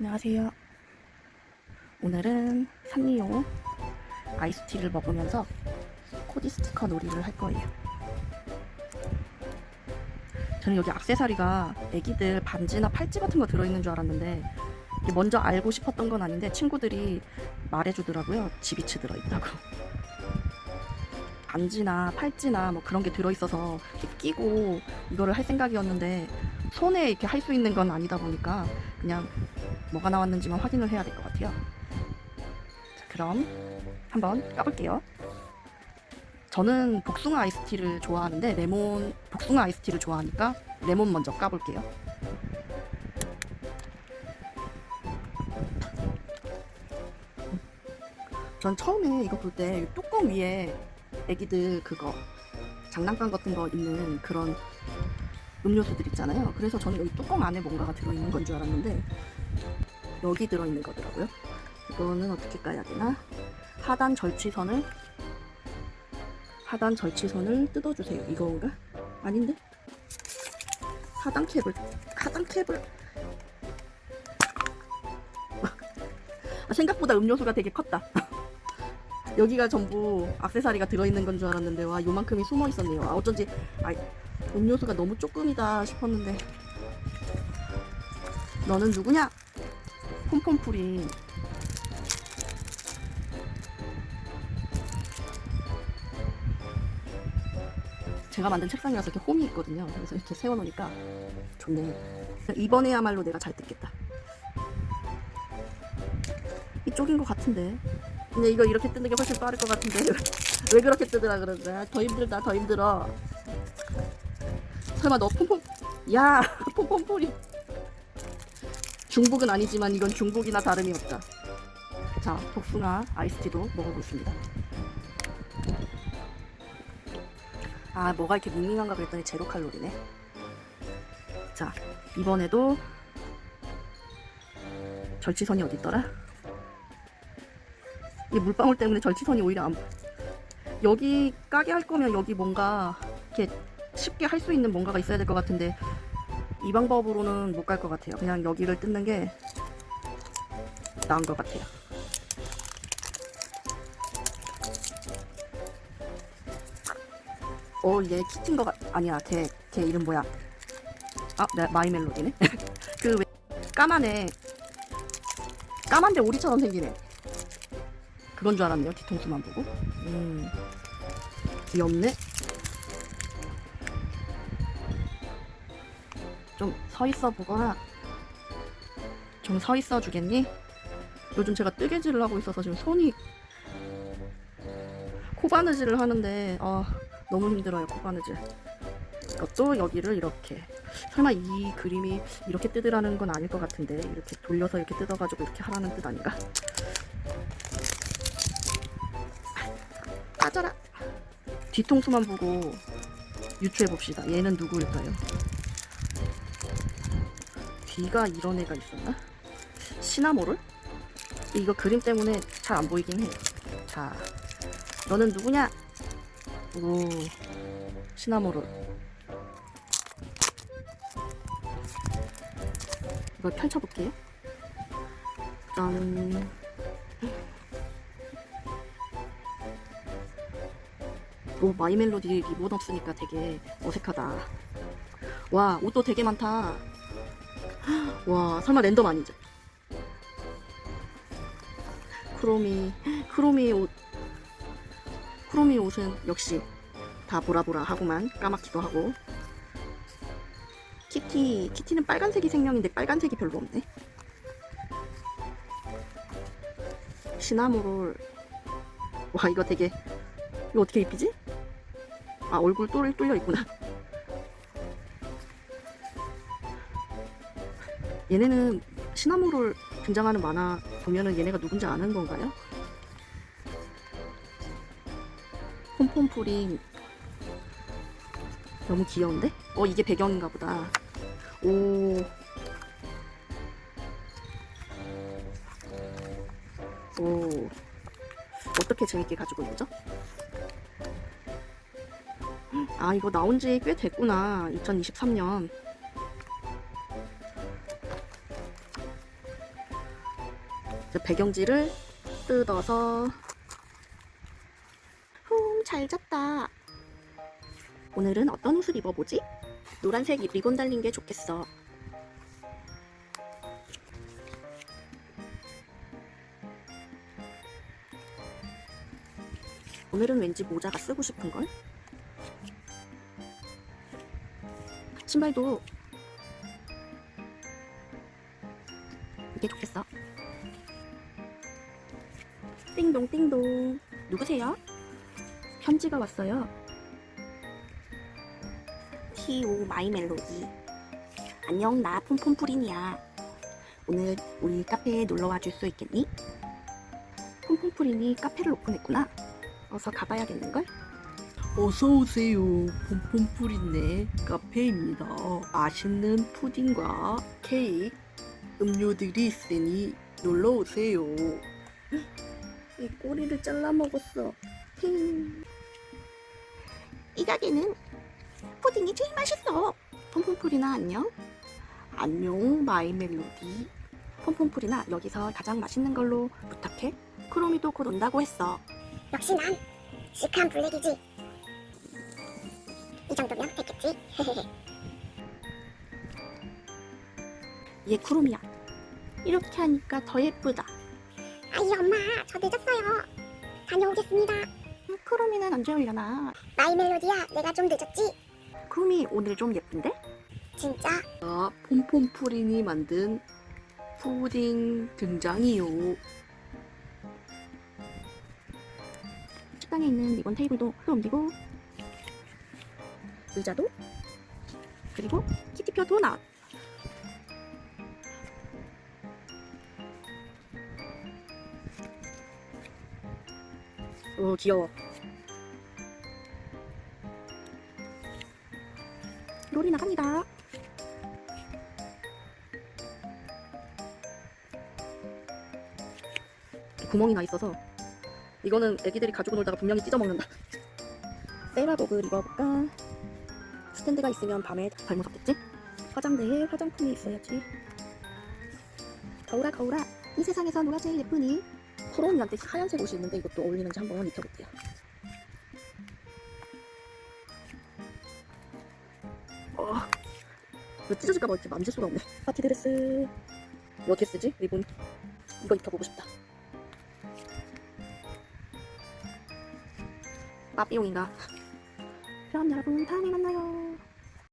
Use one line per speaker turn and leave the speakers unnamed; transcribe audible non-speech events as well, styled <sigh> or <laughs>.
안녕하세요. 오늘은 산리오 아이스티를 먹으면서 코디 스티커 놀이를 할 거예요. 저는 여기 악세사리가 애기들 반지나 팔찌 같은 거 들어있는 줄 알았는데 먼저 알고 싶었던 건 아닌데 친구들이 말해주더라고요. 지비츠 들어있다고. 반지나 팔찌나 뭐 그런 게 들어있어서 끼고 이거를 할 생각이었는데 손에 이렇게 할 수 있는 건 아니다 보니까 그냥 뭐가 나왔는지만 확인을 해야 될 것 같아요. 자, 그럼 한번 까볼게요. 저는 복숭아 아이스티를 좋아하는데 레몬 복숭아 아이스티를 좋아하니까 레몬 먼저 까볼게요. 전 처음에 이거 볼 때 뚜껑 위에 애기들 그거 장난감 같은 거 있는 그런 음료수들 있잖아요. 그래서 저는 여기 뚜껑 안에 뭔가가 들어있는 건 줄 알았는데 여기 들어있는 거더라고요. 이거는 어떻게 까야 되나? 하단 절취선을 하단 절취선을 뜯어주세요. 이건가? 아닌데? 하단 캡을 하단 캡을 아, 생각보다 음료수가 되게 컸다. <laughs> 여기가 전부 악세사리가 들어있는 건 줄 알았는데 와 요만큼이 숨어 있었네요. 아 어쩐지 아, 음료수가 너무 조금이다 싶었는데 너는 누구냐? 폼폼풀이 제가 만든 책상이라서 이렇게 홈이 있거든요. 그래서 이렇게 세워놓으니까 좋네요. 이번에야말로 내가 잘 뜯겠다. 이쪽인 것 같은데. 근데 이거 이렇게 뜯는 게 훨씬 빠를 것 같은데 <laughs> 왜 그렇게 뜯으라 그러지? 더 힘들다, 더 힘들어. 설마 너 폼폼? 야, <laughs> 폼폼풀이. 중복은 아니지만 이건 중복이나 다름이 없다. 자, 복숭아 아이스티도 먹어보겠습니다. 아, 뭐가 이렇게 밍밍한가 그랬더니 제로 칼로리네. 자, 이번에도 절취선이 어디 있더라? 이 물방울 때문에 절취선이 오히려 안 여기 까게 할 거면 여기 뭔가 쉽게 할 수 있는 뭔가가 있어야 될 것 같은데 이 방법으로는 못 갈 것 같아요. 그냥 여기를 뜯는 게 나은 것 같아요. 어, 얘 키트인 것 같, 아니야. 걔, 걔 이름 뭐야? 아, 네, 마이 멜로디네. <laughs> 그, 왜, 까만에, 까만데 오리처럼 생기네. 그건 줄 알았네요. 뒤통수만 보고. 음, 귀엽네. 서 있어 보거나 좀서 있어 주겠니? 요즘 제가 뜨개질을 하고 있어서 지금 손이 코바느질을 하는데 아 너무 힘들어요 코바느질 이것도 여기를 이렇게 설마 이 그림이 이렇게 뜯으라는 건 아닐 것 같은데 이렇게 돌려서 이렇게 뜯어가지고 이렇게 하라는 뜻 아닌가? 빠져라 뒤통수만 보고 유추해 봅시다 얘는 누구일까요? 뒤가 이런 애가 있었나? 시나모를? 이거 그림 때문에 잘 안 보이긴 해. 자, 너는 누구냐? 오, 시나모를. 이걸 펼쳐볼게요. 짠. 오, 마이 멜로디 리본 없으니까 되게 어색하다. 와, 옷도 되게 많다. 와 설마 랜덤 아니죠? 크로미 크로미 옷 크로미 옷은 역시 다 보라보라 하고만 까맣기도 하고 키티 키티는 빨간색이 생명인데 빨간색이 별로 없네 시나모롤 와 이거 되게 이거 어떻게 입히지? 아 얼굴 뚫, 뚫려 있구나 얘네는 시나모롤 등장하는 만화 보면은 얘네가 누군지 아는 건가요? 폼폼풀이 너무 귀여운데? 어 이게 배경인가 보다 오 오, 어떻게 재밌게 가지고 있죠? 아, 이거 나온 지 꽤 됐구나. 2023년. 배경지를 뜯어서 후, 잘 잤다. 오늘은 어떤 옷을 입어보지? 노란색 리본 달린 게 좋겠어. 오늘은 왠지 모자가 쓰고 싶은걸? 신발도 이게 좋겠어. 띵동 띵동. 누구세요? 편지가 왔어요. T.O. 마이 멜로디. 안녕, 나 폼폼프린이야. 오늘 우리 카페에 놀러 와줄 수 있겠니? 폼폼프린이 카페를 오픈했구나. 어서 가봐야겠는걸?
어서오세요. 폼폼풀이네 카페입니다. 맛있는 푸딩과 케이크, 음료들이 있으니 놀러오세요.
이 꼬리를 잘라 먹었어. 힝. 이 가게는 푸딩이 제일 맛있어. 폼폼풀이나 안녕. 안녕, 마이 멜로디. 폼폼풀이나 여기서 가장 맛있는 걸로 부탁해. 크로미도 곧 온다고 했어.
역시 난 시크한 블랙이지. 이 정도면 됐겠지.
얘 쿠로미야. 이렇게 하니까 더 예쁘다.
아이 엄마, 저 늦었어요. 다녀오겠습니다.
음, 쿠로미는 언제 오려나?
마이 멜로디야, 내가 좀 늦었지?
쿠로미 오늘 좀 예쁜데?
진짜?
아, 폼폼풀이니 만든 푸딩 등장이요.
식당에 있는 리본 테이블도 또 옮기고 의자도 그리고 키티표 도넛 오 귀여워 롤이 나갑니다 구멍이 나 있어서 이거는 애기들이 가지고 놀다가 분명히 찢어먹는다. 셀화복을 입어볼까? 스탠드가 있으면 밤에 덜 무섭겠지? 화장대에 화장품이 있어야지. 거울아 거울아 이 세상에서 누가 제일 예쁘니? 쿠로미한테 하얀색 옷이 있는데 이것도 어울리는지 한번 입혀볼게요. 어, 이거 찢어질까봐 이렇게 만질 수가 없네. 파티 드레스 어떻게 쓰지? 리본 이거 입혀보고 싶다. 마비용인가? 그럼 여러분 다음에 만나요.